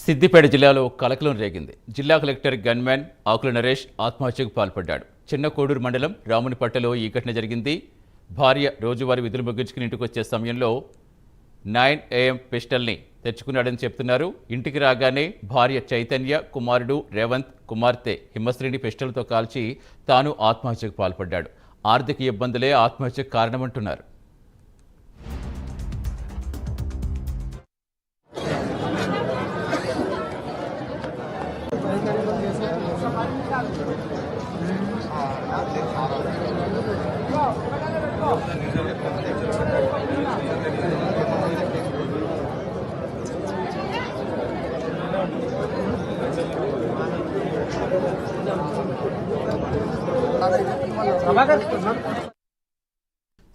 సిద్దిపేట జిల్లాలో కలకలం రేగింది. జిల్లా కలెక్టర్ గన్మ్యాన్ ఆకుల నరేష్ ఆత్మహత్యకు పాల్పడ్డాడు. చిన్న కోడూరు మండలం రామునిపట్టలో ఈ ఘటన జరిగింది. భార్య రోజువారీ విధులు ముగించుకుని ఇంటికి వచ్చే సమయంలో నైన్ ఏఎం పిస్టల్ని తెచ్చుకున్నాడని చెప్తున్నారు. ఇంటికి రాగానే భార్య చైతన్య కుమారుడు రేవంత్ కుమార్తె హిమశ్రీని పిస్టల్తో కాల్చి తాను ఆత్మహత్యకు పాల్పడ్డాడు. ఆర్థిక ఇబ్బందులే ఆత్మహత్యకు కారణమంటున్నారు.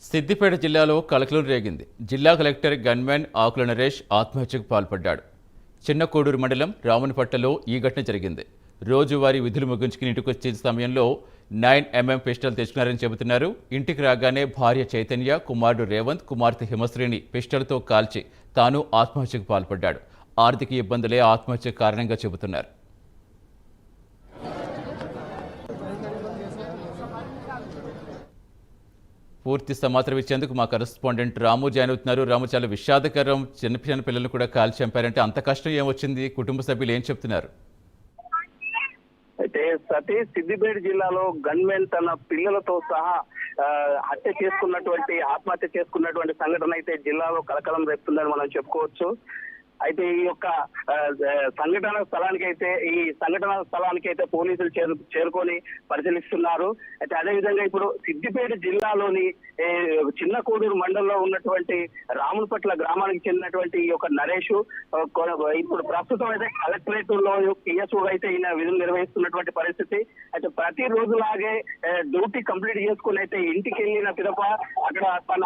సిద్దిపేట జిల్లాలో కలకలు రేగింది. జిల్లా కలెక్టర్ గన్మ్యాన్ ఆకుల నరేష్ ఆత్మహత్యకు పాల్పడ్డాడు. చిన్న కోడూరు మండలం రామునిపట్టలో ఈ ఘటన జరిగింది. రోజువారీ విధులు ముగించుకుని ఇంటికి వచ్చే సమయంలో నైన్ ఎంఎం పిస్టల్ తెచ్చుకున్నారని చెబుతున్నారు. ఇంటికి రాగానే భార్య చైతన్య కుమారుడు రేవంత్ కుమార్తె హిమశ్రీని పిస్టల్తో కాల్చి తాను ఆత్మహత్యకు పాల్పడ్డాడు. ఆర్థిక ఇబ్బందులే ఆత్మహత్యకు కారణంగా చెబుతున్నారు. పూర్తి సమాచారం ఇచ్చేందుకు మా కరెస్పాండెంట్ రాము జాయిన్ అవుతున్నారు. రాము చాలా విషాదకరం చిన్న చిన్న పిల్లలు కూడా కాల్చి చంపారంటే అంత కష్టం ఏమొచ్చింది? కుటుంబ సభ్యులు ఏం చెప్తున్నారు? అయితే సతీష్ సిద్దిపేట జిల్లాలో గన్మెన్ తన పిల్లలతో సహా ఆ, హత్య చేసుకున్నటువంటి ఆత్మహత్య చేసుకున్నటువంటి సంఘటన అయితే జిల్లాలో కలకలం రేపుతుందని మనం చెప్పుకోవచ్చు. అయితే ఈ యొక్క సంఘటన స్థలానికి అయితే ఈ సంఘటన స్థలానికి అయితే పోలీసులు చేరు చేరుకొని పరిశీలిస్తున్నారు. అయితే అదేవిధంగా ఇప్పుడు సిద్దిపేట జిల్లాలోని చిన్న కోడూరు మండలంలో ఉన్నటువంటి రాములపట్ల గ్రామానికి చెందినటువంటి ఈ యొక్క నరేష్ ఇప్పుడు ప్రస్తుతం అయితే కలెక్టరేట్లో పిఎస్ఓ అయితే ఈయన విధులు నిర్వహిస్తున్నటువంటి పరిస్థితి. అయితే ప్రతి రోజు లాగే డ్యూటీ కంప్లీట్ చేసుకుని అయితే ఇంటికి వెళ్ళిన పిదప అక్కడ తన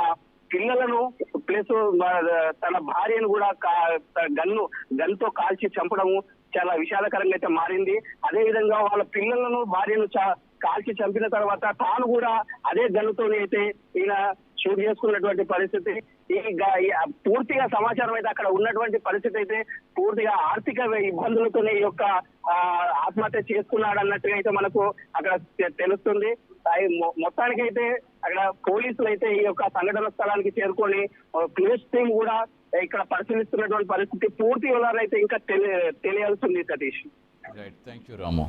పిల్లలను ప్లస్ తన భార్యను కూడా గన్ను గన్తో కాల్చి చంపడము చాలా విషాదకరంగా అయితే మారింది. అదే విధంగా వాళ్ళ పిల్లలను భార్యను చా- కాల్చి చంపిన తర్వాత తాను కూడా అదే గన్నుతోనే అయితే ఈయన షూట్ చేసుకున్నటువంటి పరిస్థితి. ఈ పూర్తిగా సమాచారం అయితే అక్కడ ఉన్నటువంటి పరిస్థితి అయితే పూర్తిగా ఆర్థిక ఇబ్బందులతోనే ఈ యొక్క ఆత్మహత్య చేసుకున్నాడు అన్నట్టుగా అయితే మనకు అక్కడ తెలుస్తుంది. మొత్తానికైతే అక్కడ పోలీసులు అయితే ఈ యొక్క సంఘటన స్థలానికి చేరుకొని క్లూస్ టీమ్ కూడా ఇక్కడ పరిశీలిస్తున్నటువంటి పరిస్థితి పూర్తి వివరాలు అయితే ఇంకా తెలియాల్సింది సతీష్. రాము